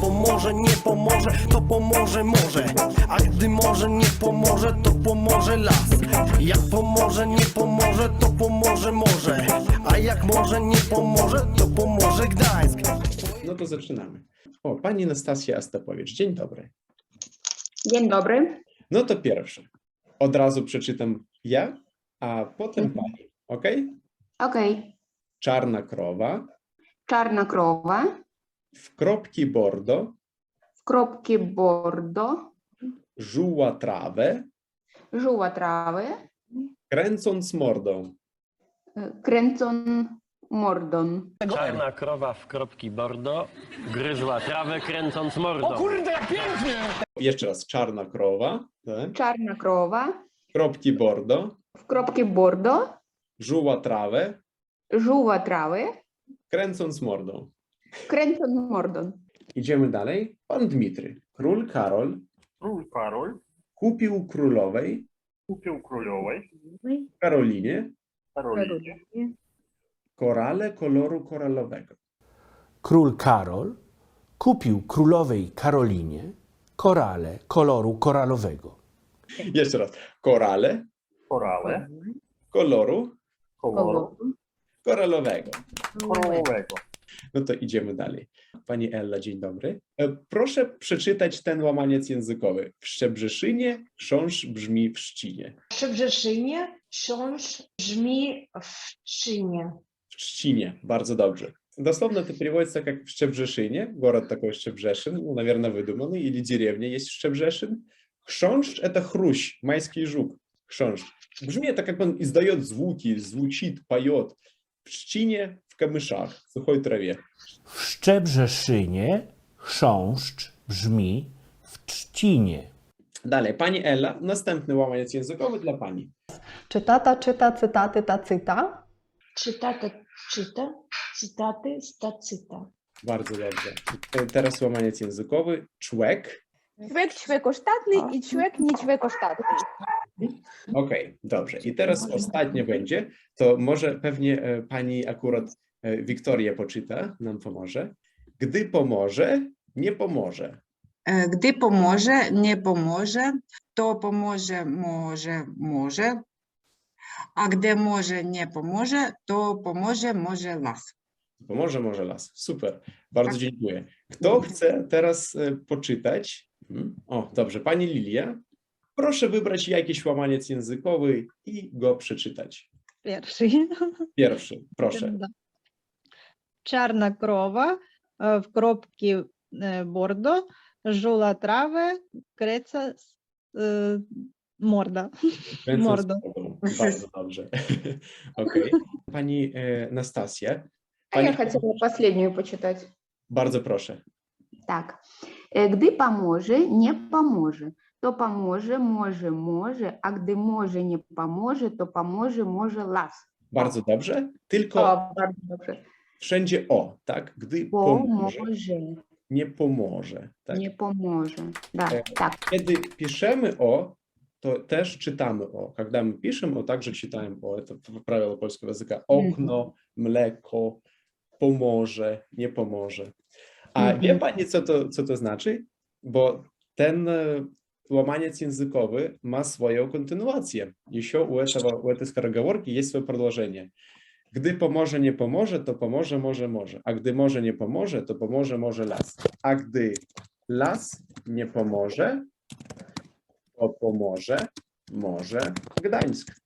pomoże, nie pomoże, to pomoże może. A gdy może nie pomoże, to pomoże las. Jak pomoże, nie pomoże, to pomoże może. A jak może nie pomoże, to pomoże Gdańsk. No to zaczynamy. O, pani Nastasia Astapowicz, dzień dobry. Dzień dobry. No to pierwsze. Od razu przeczytam ja, a potem Mhm. pani. Ok? Okej. Czarna krowa Czarna krowa, w kropki bordo w kropki bordo, żuła trawę, żuła trawy, kręcąc mordą. e, kręcą mordą. Czarna krowa w kropki bordo gryzła trawę kręcąc mordą. Jeszcze raz. Czarna krowa, tak? Czarna krowa, kropki bordo, w kropki bordo, żuła trawę, żuła trawy, kręcąc mordą. Kręcą mordą. Idziemy dalej. Pan Dmitry. Król Karol Król Karol kupił królowej kupił królowej Karolinie Karolinie korale koloru koralowego. Król Karol kupił królowej Karolinie korale koloru koralowego. Jeszcze raz. Korale korale koloru koloru koralowego. koralowego. No to idziemy dalej. Pani Ella, dzień dobry. E, Proszę przeczytać ten łamaniec językowy. W Szczebrzeszynie krząż brzmi w Szczcinie. W Szczebrzeszynie książ brzmi w Czynie. W Trzcinie. Bardzo dobrze. Дословно это переводится как в Щебжешине, город такой Щебжешин, ну, наверное, выдуманный, или деревня есть Щебжешин. Хшонш – это хрущ, майский жук. Хшонш. Бжми – это как он издает звуки, звучит, поет. В Щине – kamyszach, w suchej trawie. W Szczebrzeszynie chrząszcz brzmi w trzcinie. Dalej, pani Ela, następny łamaniec językowy dla pani. Czy tata czyta cytaty tacyta? Czy tata czyta cytaty tacyta? Bardzo dobrze. Teraz łamaniec językowy, człek. Człek ćwiekosztatny i człek niećwiekosztatny. Okej, okay, dobrze. I teraz ostatnie będzie, to może pewnie e, pani akurat E, Wiktoria poczyta, nam pomoże. Gdy pomoże, nie pomoże. E, gdy pomoże, nie pomoże, to pomoże, może, może. A gdy może, nie pomoże, to pomoże, może las. Pomoże, może las. Super. Bardzo tak. dziękuję. Kto chce teraz e, poczytać? Hmm? O, dobrze. Pani Lilia, proszę wybrać jakiś łamaniec językowy i go przeczytać. Pierwszy. Pierwszy, proszę. Чарна крова в кропці е, бордо, жула трави, креца морда. Kręcąc Mordo. mordą. Bardzo dobrze. Okej. Pani e, Nastasia. А я Pani, хотела последнюю почитать. bardzo proszę. Так. Е, Gdy pomoże, nie pomoże, to pomoże, może, może, a gdy może, nie pomoże, to pomoże, może las. Bardzo dobrze. Tylko O, bardzo dobrze. wszędzie o, tak? Gdy pomoże, Pomoże, nie pomoże. Tak? nie pomoże. Da, E, tak. Kiedy piszemy o, to też czytamy o. Когда мы пишем o, также читаем o. Это п- правило польского языка. Okno, mleko, pomoże, nie pomoże. A Mhm. wie pani, co to, co to znaczy? Bo ten e, łamaniec językowy ma swoją kontynuację. Еще у этого, у этой скороговорки есть свое продолжение. Gdy pomoże, nie pomoże, to pomoże, może, może. A gdy może, nie pomoże, to pomoże, może las. A gdy las nie pomoże, to pomoże, może Gdańsk.